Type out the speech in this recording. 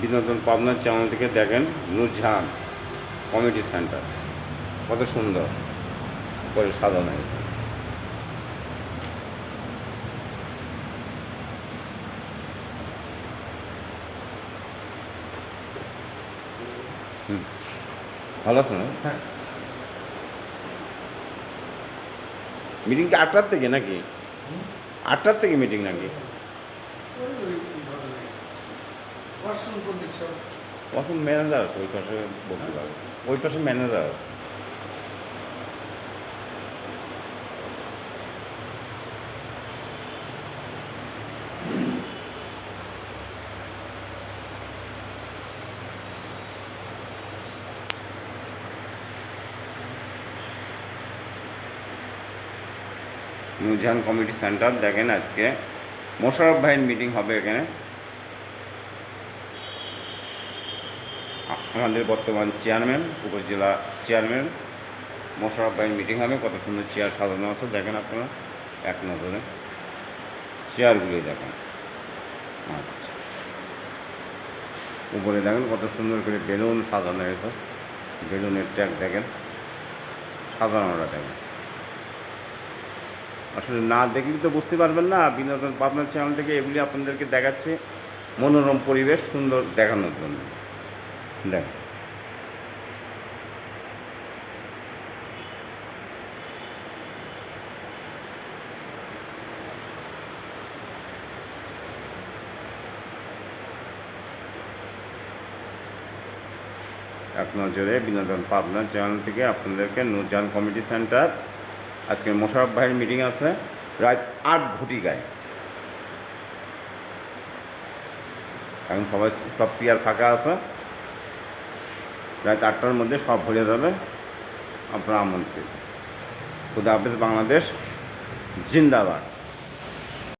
বিনোদন পাবনার চ্যানেল থেকে দেখেন নুরজাহান কমেডি সেন্টার কত সুন্দর। করে সাজানো হয়েছে। হুম। ভালো আছে হ্যাঁ। মিটিং কি আটটার থেকে নাকি? আটটার থেকে মিটিং নাকি ওই ওই এই ধরনের। ওয়াশরুম কোন দিক ম্যানেজার আছে ওই পাশে বলতে পারবে ওই পাশে ম্যানেজার আছে। নুরজাহান কমিটি সেন্টার দেখেন আজকে। মোশারফ ভাইয়ের মিটিং হবে এখানে। আমাদের বর্তমান চেয়ারম্যান, উপজেলা চেয়ারম্যান, মোশারফ ভাইয়ের মিটিং হবে। কত সুন্দর চেয়ার সাজানো আছে, দেখেন আপনারা। এক নজরে। চেয়ারগুলি দেখেন। আচ্ছা। উপরে দেখেন কত সুন্দর করে বেলুন সাজানো হয়েছে। বেলুনের ট্যাগ দেখেন। সাজানোটা দেখেন। আসলে না দেখলে তো বুঝতে পারবেন না, বিনোদন পাবনার চ্যানেল থেকে এগুলি আপনাদেরকে দেখাচ্ছে। মনোরম পরিবেশ, সুন্দর দেখানোর জন্য। দেখ। এক নজরে বিনোদন পাবনা চ্যানেল থেকে আপনাদেরকে নুরজান কমিটি সেন্টার। আজকে মোশারফ ভাইয়ের মিটিং আছে, রাত আট ঘটিকায়। এখন সবাই সব চেয়ার ফাঁকা আছে? রাত চারটার মধ্যে সব হয়ে যাবে। আপনার আমন্ত্রিত। খুদা বাংলাদেশ জিন্দাবাদ।